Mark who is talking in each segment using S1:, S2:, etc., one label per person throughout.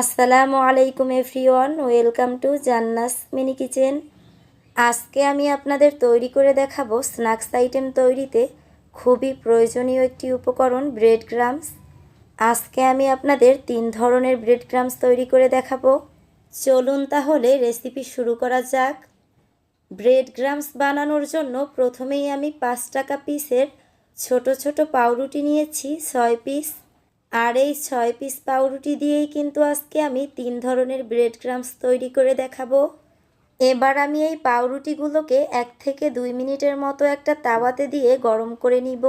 S1: আসসালামু আলাইকুম everyone, welcome to Janna's mini kitchen. আজকে আমি আপনাদের তৈরি করে দেখাবো স্ন্যাক্স আইটেম তৈরিতে খুবই প্রয়োজনীয় একটি উপকরণ, ব্রেড ক্রামস। আজকে আমি আপনাদের তিন ধরনের ব্রেড ক্রামস তৈরি করে দেখাবো। চলুন তাহলে রেসিপি শুরু করা যাক। ব্রেড গ্রামস বানানোর জন্য প্রথমেই আমি পাঁচ টাকা পিসের ছোট ছোট পাউরুটি নিয়েছি, ছয় পিস। আর এই ছয় পিস পাউরুটি দিয়েই কিন্তু আজকে আমি তিন ধরনের ব্রেড ক্রামস তৈরি করে দেখাবো। এবার আমি এই পাউরুটিগুলোকে এক থেকে দুই মিনিটের মতো একটা তাওয়াতে দিয়ে গরম করে নিব।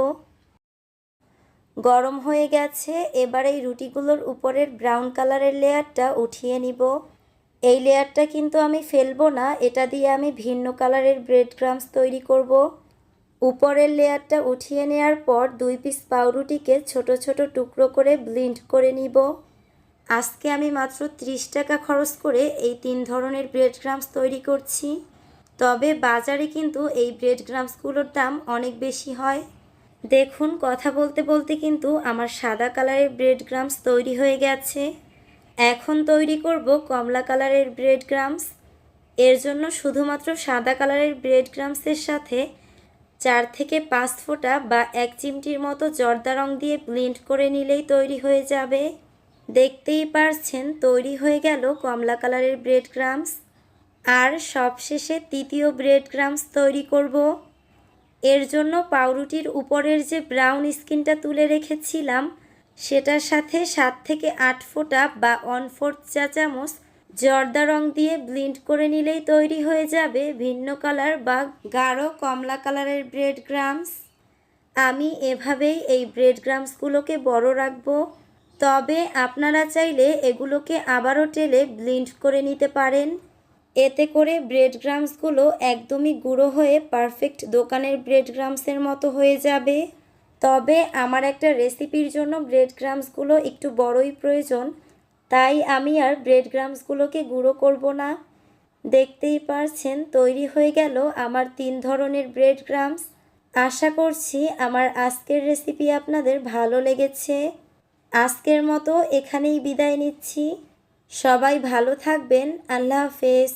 S1: গরম হয়ে গেছে, এবার এই রুটিগুলোর উপরের ব্রাউন কালারের লেয়ারটা উঠিয়ে নিব। এই লেয়ারটা কিন্তু আমি ফেলব না, এটা দিয়ে আমি ভিন্ন কালারের ব্রেড ক্রামস তৈরি করব। উপরের লেয়ারটা উঠিয়ে নেওয়ার পর দুই পিস পাউরুটিকে ছোট ছোট টুকরো করে ব্লিন্ড করে নিব। আজকে আমি মাত্র ত্রিশ টাকা খরচ করে এই তিন ধরনের ব্রেড ক্রামস তৈরি করছি। তবে বাজারে কিন্তু এই ব্রেড ক্রামসগুলোর দাম অনেক বেশি হয়। দেখুন, কথা বলতে বলতে কিন্তু আমার সাদা কালারের ব্রেড গ্রামস তৈরি হয়ে গেছে। এখন তৈরি করব কমলা কালারের ব্রেড গ্রামস এর জন্য শুধুমাত্র সাদা কালারের ব্রেড গ্রামসের সাথে চার থেকে পাঁচ ফোঁটা বা এক চিমটির মতো জর্দা রং দিয়ে ব্লেন্ড করে নিলেই তৈরি হয়ে যাবে। দেখতেই পারছেন, তৈরি হয়ে গেল কমলা কালারের ব্রেড ক্রামস আর সবশেষে তৃতীয় ব্রেড ক্রামস তৈরি করব। এর জন্য পাউরুটির উপরের যে ব্রাউন স্কিনটা তুলে রেখেছিলাম, সেটার সাথে সাত থেকে আট ফোঁটা বা ওয়ান ফোর্থ চা চামচ জর্দা রং দিয়ে ব্লিন্ড করে নিলেই তৈরি হয়ে যাবে ভিন্ন কালার বা গাঢ় কমলা কালারের ব্রেড গ্রামস আমি এভাবেই এই ব্রেড গ্রামসগুলোকে বড় রাখব। তবে আপনারা চাইলে এগুলোকে আবারও টেলে ব্লিন্ড করে নিতে পারেন। এতে করে ব্রেড গ্রামসগুলো একদমই গুঁড়ো হয়ে পারফেক্ট দোকানের ব্রেড গ্রামসের মতো হয়ে যাবে। তবে আমার একটা রেসিপির জন্য ব্রেড গ্রামসগুলো একটু বড়ই প্রয়োজন। তাই আমি আর ব্রেড গ্রামসগুলোকে গুঁড়ো করব না। দেখতেই পারছেন তৈরি হয়ে গেল আমার তিন ধরনের ব্রেড গ্রামস আশা করছি আমার আজকের রেসিপি আপনাদের ভালো লেগেছে। আজকের মতো এখানেই বিদায় নিচ্ছি। সবাই ভালো থাকবেন। আল্লাহ হাফেজ।